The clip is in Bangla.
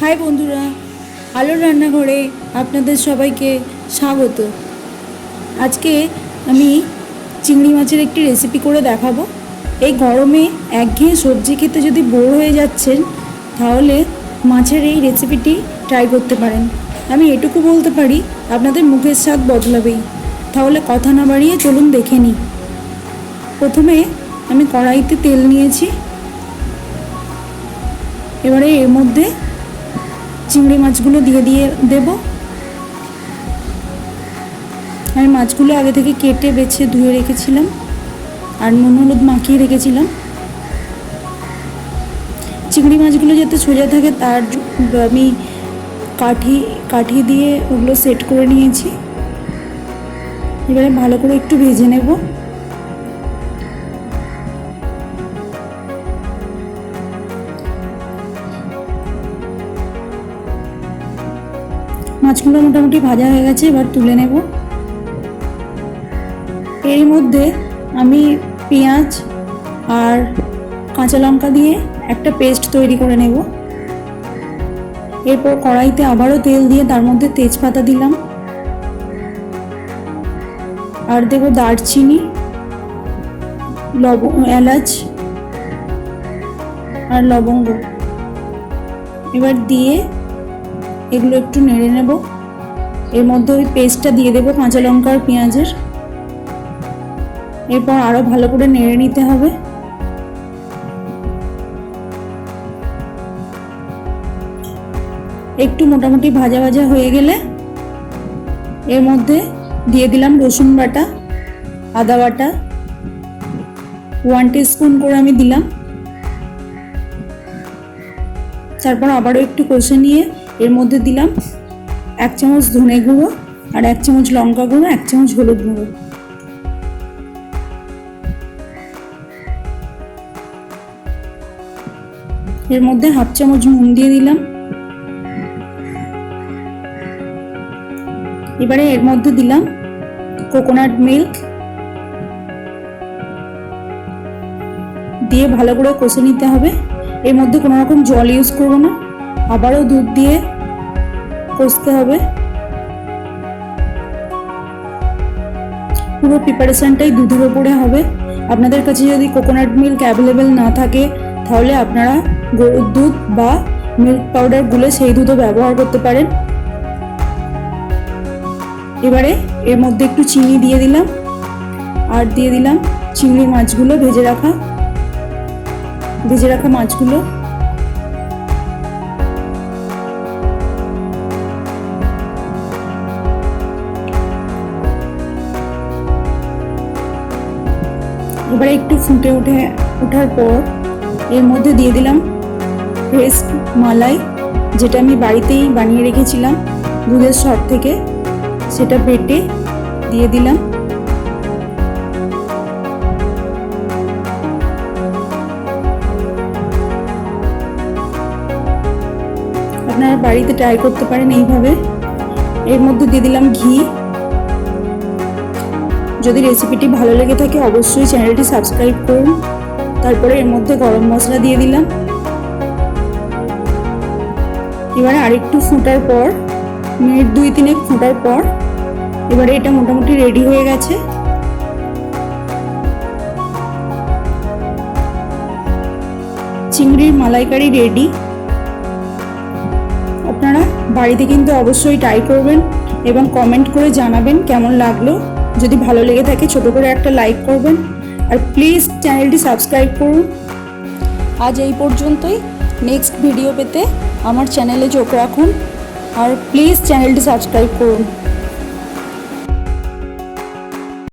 হাই বন্ধুরা, আলোর রান্নাঘরে আপনাদের সবাইকে স্বাগত। আজকে আমি চিংড়ি মাছের একটি রেসিপি করে দেখাবো। এই গরমে একঘেয়ে সবজি খেতে যদি বোর হয়ে যাচ্ছেন, তাহলে মাছের এই রেসিপিটি ট্রাই করতে পারেন। আমি এটুকু বলতে পারি, আপনাদের মুখের স্বাদ বদলাবেই। তাহলে কথা না বাড়িয়ে চলুন দেখে নিই। প্রথমে আমি কড়াইতে তেল নিয়েছি। এবারে এর মধ্যে চিংড়ি মাছগুলো দিয়ে দিয়ে দেব। আমি মাছগুলো আগে থেকে কেটে বেছে ধুয়ে রেখেছিলাম আর নুন হলুদ মাখিয়ে রেখেছিলাম। চিংড়ি মাছগুলো যাতে সোজা থাকে তার আমি কাঠি কাঠি দিয়ে ওগুলো সেট করে নিয়েছি। এবারে ভালো করে একটু ভেজে নেব। মাছগুলো মোটামুটি ভাজা হয়ে গেছে, এবার তুলে নেব। এর মধ্যে আমি পেঁয়াজ আর কাঁচা লঙ্কা দিয়ে একটা পেস্ট তৈরি করে নেব। এরপর কড়াইতে আবারও তেল দিয়ে তার মধ্যে তেজপাতা দিলাম। আর দেবো দারচিনি, লব, এলাচ আর লবঙ্গ। এবার দিয়ে এগুলো একটু নেড়ে নেব। এর মধ্যে ওই পেস্টটা দিয়ে দেবো, কাঁচা লঙ্কা আর পেঁয়াজের। এরপর আরও ভালো করে নেড়ে নিতে হবে। একটু মোটামুটি ভাজা ভাজা হয়ে গেলে এর মধ্যে দিয়ে দিলাম রসুন বাটা, আদা বাটা। ওয়ান স্পুন করে আমি দিলাম। তারপর আবারও একটু কষে নিয়ে এর মধ্যে দিলাম এক চামচ ধনে গুঁড়ো আর এক চামচ লঙ্কা গুঁড়ো, এক চামচ হলুদ গুঁড়ো। এর মধ্যে হাফ চামচ নুন দিয়ে দিলাম। এবারে এর মধ্যে দিলাম কোকোনাট মিল্ক দিয়ে ভালো করে কষে নিতে হবে। এর মধ্যে কোনো রকম জল ইউজ করব না। আবারও দুধ দিয়ে কষতে হবে। পুরো প্রিপারেশনটাই দুধের ওপরে হবে। আপনাদের কাছে যদি কোকোনাট মিল্ক অ্যাভেলেবেল না থাকে, তাহলে আপনারা গরুর দুধ বা মিল্ক পাউডার গুলে সেই দুধও ব্যবহার করতে পারেন। এবারে এর মধ্যে একটু চিনি দিয়ে দিলাম। আর দিয়ে দিলাম চিংড়ি মাছগুলো, ভেজে রাখা ভেজে রাখা মাছগুলো। এবারে একটু ফুটে উঠে, ওঠার পর এর মধ্যে দিয়ে দিলাম ফ্রেশ মালাই, যেটা আমি বাড়িতেই বানিয়ে রেখেছিলাম, দুধের সর থেকে। সেটা বেটে দিয়ে দিলাম। আপনারা বাড়িতে ট্রাই করতে পারেন এইভাবে। এর মধ্যে দিয়ে দিলাম ঘি। যদি রেসিপিটি ভালো লেগে থাকে, অবশ্যই চ্যানেলটি সাবস্ক্রাইব করুন। তারপরে এর মধ্যে গরম মশলা দিয়ে দিলাম। এবারে আরেকটু ফোটার পর, মিনিট দুই তিনেক ফোটার পর, এবারে এটা মোটামুটি রেডি হয়ে গেছে। চিংড়ির মালাইকারি রেডি আপনারা বাড়িতে কিন্তু অবশ্যই ট্রাই করবেন এবং কমেন্ট করে জানাবেন কেমন লাগল। যদি ভালো লেগে থাকে ছোট করে একটা লাইক করবেন। আর প্লিজ চ্যানেলটি সাবস্ক্রাইব করুন। আজ এই পর্যন্তই। নেক্সট ভিডিও পেতে আমার চ্যানেলে চোখ রাখুন। আর প্লিজ চ্যানেলটি সাবস্ক্রাইব করুন।